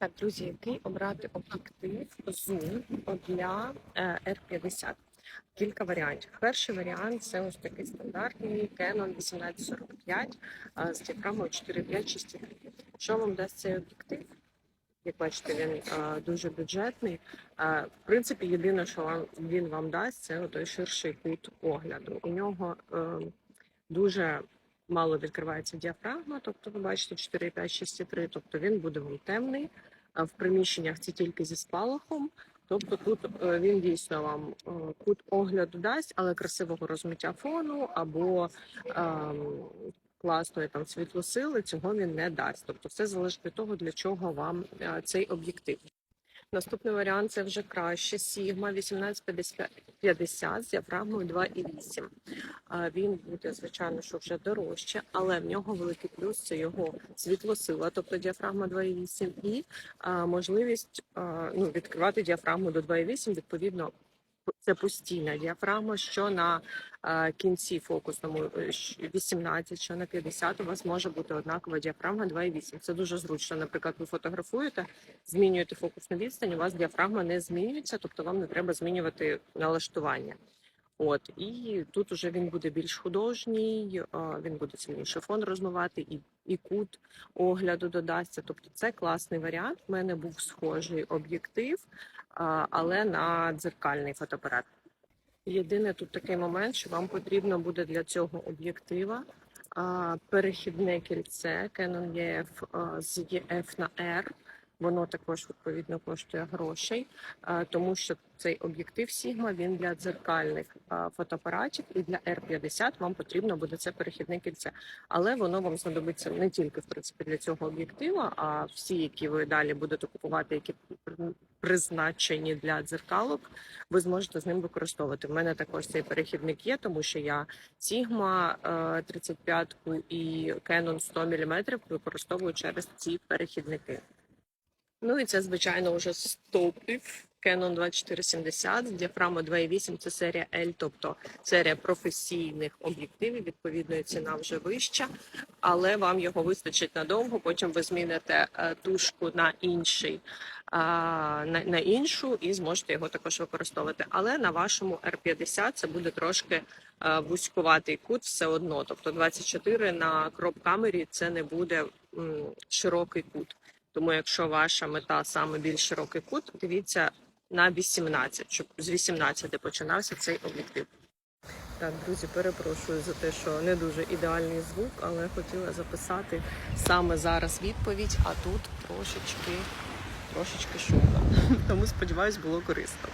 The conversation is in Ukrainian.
Так, друзі, який обрати об'єктив Zoom для е, R50? Кілька варіантів. Перший варіант це ось такий стандартний Canon 1845 е, з діафрагмою 4,5-6,3. Що вам дасть цей об'єктив? Як бачите, він е, дуже бюджетний. Е, в принципі, єдине, що вам він вам дасть, це той ширший кут огляду. У нього е, дуже мало відкривається діафрагма, тобто ви бачите 4,5, 6,3, тобто він буде вам темний. В приміщеннях це тільки зі спалахом. Тобто тут е, він дійсно вам е, кут огляду дасть, але красивого розмиття фону або ем, класної там світлосили цього він не дасть. Тобто, все залежить від того, для чого вам е, цей об'єктив. Наступний варіант це вже краще Сігма 1850 з діафрагмою 2,8. А, Він буде, звичайно, що вже дорожче, але в нього великий плюс це його світлосила, тобто діафрагма 2,8 і можливість ну, відкривати діафрагму до 2,8, відповідно. Це постійна діафрагма, що на е, кінці фокусному е, 18, що на 50 у вас може бути однакова діафрагма 2,8. Це дуже зручно. Наприклад, ви фотографуєте, змінюєте фокусну відстань, у вас діафрагма не змінюється, тобто вам не треба змінювати налаштування. От і тут уже він буде більш художній, він буде сильніше фон розмивати, і, і кут огляду додасться. Тобто, це класний варіант. У мене був схожий об'єктив, але на дзеркальний фотоапарат. Єдине тут такий момент, що вам потрібно буде для цього об'єктива перехідне кільце Canon EF з EF на R. Воно також відповідно коштує грошей, тому що цей об'єктив Sigma він для дзеркальних фотоапаратів і для R50 вам потрібно буде це перехідне кільце. Але воно вам знадобиться не тільки в принципі для цього об'єктива, а всі, які ви далі будете купувати, які призначені для дзеркалок, ви зможете з ним використовувати. У мене також цей перехідник є, тому що я Sigma е, 35 і Canon 100 мм використовую через ці перехідники. Ну і це, звичайно, вже стопів Canon 2470 з діафрагмою 2.8 це серія L, тобто серія професійних об'єктивів. Відповідно, і ціна вже вища, але вам його вистачить надовго. Потім ви зміните е, тушку на інший на, на іншу і зможете його також використовувати. Але на вашому R50 це буде трошки е, вузькуватий кут все одно. Тобто 24 на кроп камері це не буде широкий кут. Тому, якщо ваша мета саме більш широкий кут, дивіться на 18, щоб з 18 починався цей об'єктив. Так, друзі, перепрошую за те, що не дуже ідеальний звук, але хотіла записати саме зараз відповідь, а тут трошечки, трошечки шумно. Тому сподіваюсь, було корисно.